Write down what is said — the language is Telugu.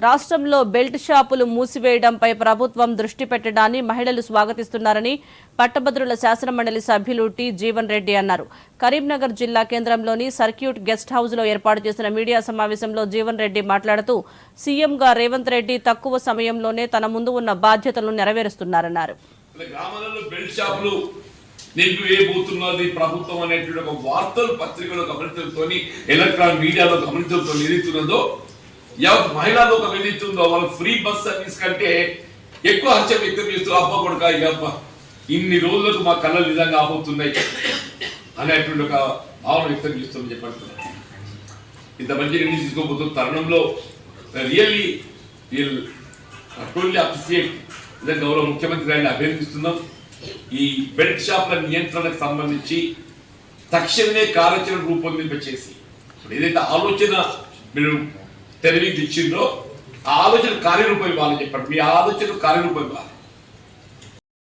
రాష్ట్రంలో బెల్ట్ షాపులు మూసివేయడంపై ప్రభుత్వం దృష్టి పెట్టడాన్ని మహిళలు స్వాగతిస్తున్నారని పట్టభద్రుల శాసనమండలి సభ్యులు టి జీవన్ రెడ్డి అన్నారు. కరీంనగర్ జిల్లా కేంద్రంలోని సర్క్యూట్ గెస్ట్ హౌస్లో ఏర్పాటు చేసిన మీడియా సమావేశంలో జీవన్ రెడ్డి మాట్లాడుతూ సీఎంగా రేవంత్ రెడ్డి తక్కువ సమయంలోనే తన ముందు ఉన్న బాధ్యతలను నెరవేరుస్తున్నారన్నారు. నిలిపివేయబోతున్నది ప్రభుత్వం అనేటువంటి ఒక వార్తలు పత్రికలో గమనించడంతో ఎలక్ట్రానిక్ మీడియాలో గమనించడంతో ఏదైతున్నదో ఎవరు మహిళలు ఒక విధిస్తుందో వాళ్ళ ఫ్రీ బస్ సర్వీస్ కంటే ఎక్కువ హర్షం వ్యక్తం చేస్తూ అబ్బా కొడుక ఇక అబ్బా ఇన్ని రోజులకు మా కళ్ళలు నిజంగా ఆపోతున్నాయి అనేటువంటి ఒక భావన వ్యక్తం చేస్తుందని చెప్పారు ఇంత మంచి నిర్ణయం తీసుకోబోతున్న తరుణంలో రియల్లీ విల్ టోల్లీ అప్రిసియేట్ నిజంగా గౌరవ ముఖ్యమంత్రి గారిని అభ్యర్థిస్తున్నాం ఈ బెల్ట్ షాప్ల నియంత్రణకు సంబంధించి తక్షణమే కార్యాచరణ రూపొందింపచేసి ఇప్పుడు ఏదైతే ఆలోచన మీరు తెలివి ఇచ్చిందో ఆలోచన కార్యరూపం ఇవ్వాలని చెప్పండి. మీ ఆలోచన కార్యరూపం ఇవ్వాలి.